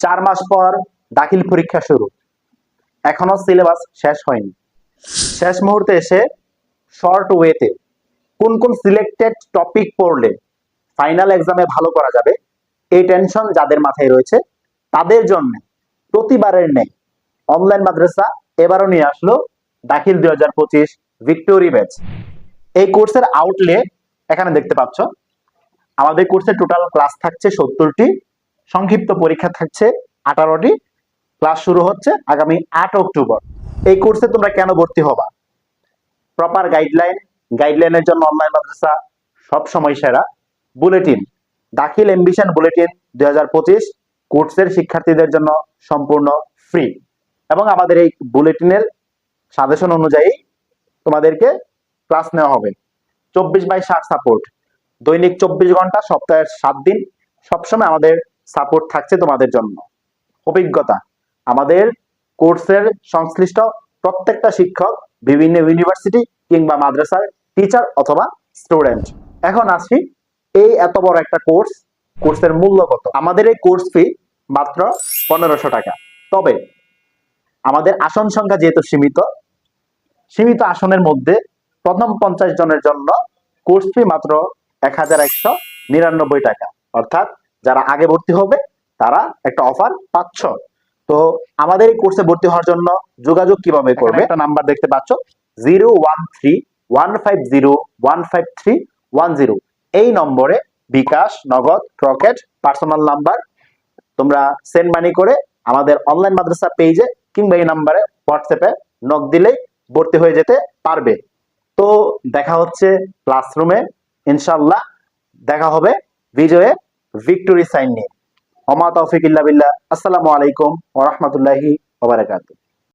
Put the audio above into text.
চার মাস পর দাখিল পরীক্ষা শুরু। এখনও সিলেবাস শেষ হয়নি। শেষ মুহূর্তে এসে শর্ট ওয়েতে কোন কোন সিলেক্টেড টপিক পড়লে ফাইনাল এক্সামে ভালো করা যাবে, এই টেনশন যাদের মাথায় রয়েছে, তাদের জন্য প্রতিবারের নেই অনলাইন মাদ্রাসা এবারও নিয়ে আসলো দাখিল দুই হাজার পঁচিশ ভিক্টোরি ব্যাচ এই কোর্সের আউটলে এখানে দেখতে পাচ্ছ। আমাদের কোর্সে টোটাল ক্লাস থাকছে সত্তরটি। সংক্ষিপ্ত পরীক্ষা থাকছে আঠারোটি। ক্লাস শুরু হচ্ছে আগামী আট অক্টোবর। এই কোর্সে তোমরা কেন ভর্তি হবা? প্রপার গাইডলাইন গাইডলাইনের জন্য অনলাইন মাদ্রাসা সব সময় সেরা। বুলেটিন দাখিল এমবিশন বুলেটিন দুই হাজার পঁচিশ কোর্সের শিক্ষার্থীদের জন্য সম্পূর্ণ ফ্রি এবং আমাদের এই বুলেটিনের সাজেশন অনুযায়ী তোমাদেরকে ক্লাস নেওয়া হবে। চব্বিশ বাই ষাট সাপোর্ট দৈনিক চব্বিশ ঘণ্টা, সপ্তাহের সাত দিন। সবসময় আমাদের সাপোর্ট থাকছে তোমাদের জন্য। অভিজ্ঞতা, আমাদের কোর্সের সংশ্লিষ্ট প্রত্যেকটা শিক্ষক, বিভিন্ন ইউনিভার্সিটি কিংবা মাদ্রাসার টিচার অথবা স্টুডেন্ট এখন আসি এই এত বড় একটা কোর্স কোর্সের মূল্য কত? আমাদের এই কোর্স ফি মাত্র পনেরোশো টাকা। তবে আমাদের আসন সংখ্যা যেহেতু সীমিত সীমিত আসনের মধ্যে প্রথম পঞ্চাশ জনের জন্য কোর্স ফি মাত্র এক হাজার একশো নিরানব্বই টাকা। অর্থাৎ যারা আগে ভর্তি হবে তারা একটা অফার পাচ্ছ। তো আমাদের এই কোর্সে ভর্তি হওয়ার জন্য যোগাযোগ কীভাবে করবে? একটা নাম্বার দেখতে পাচ্ছ zero one three one five zero one five three one zero এই নম্বরে bKash Nagad Rocket personal number তোমরা সেন্ড মানি করে আমাদের অনলাইন মাদ্রাসা পেজে কিংবা এই নাম্বারে হোয়াটসঅ্যাপে নক দিলেই ভর্তি হয়ে যেতে পারবে। তো দেখা হচ্ছে ক্লাসরুমে ইনশাল্লাহ দেখা হবে। বিজয়ে ভিক্টোরি সাইন নিয়ে। অমা তৌফিক ইল্লা আসসালামু আলাইকুম ওরহমতুল্লাহি বারাকাতুহু।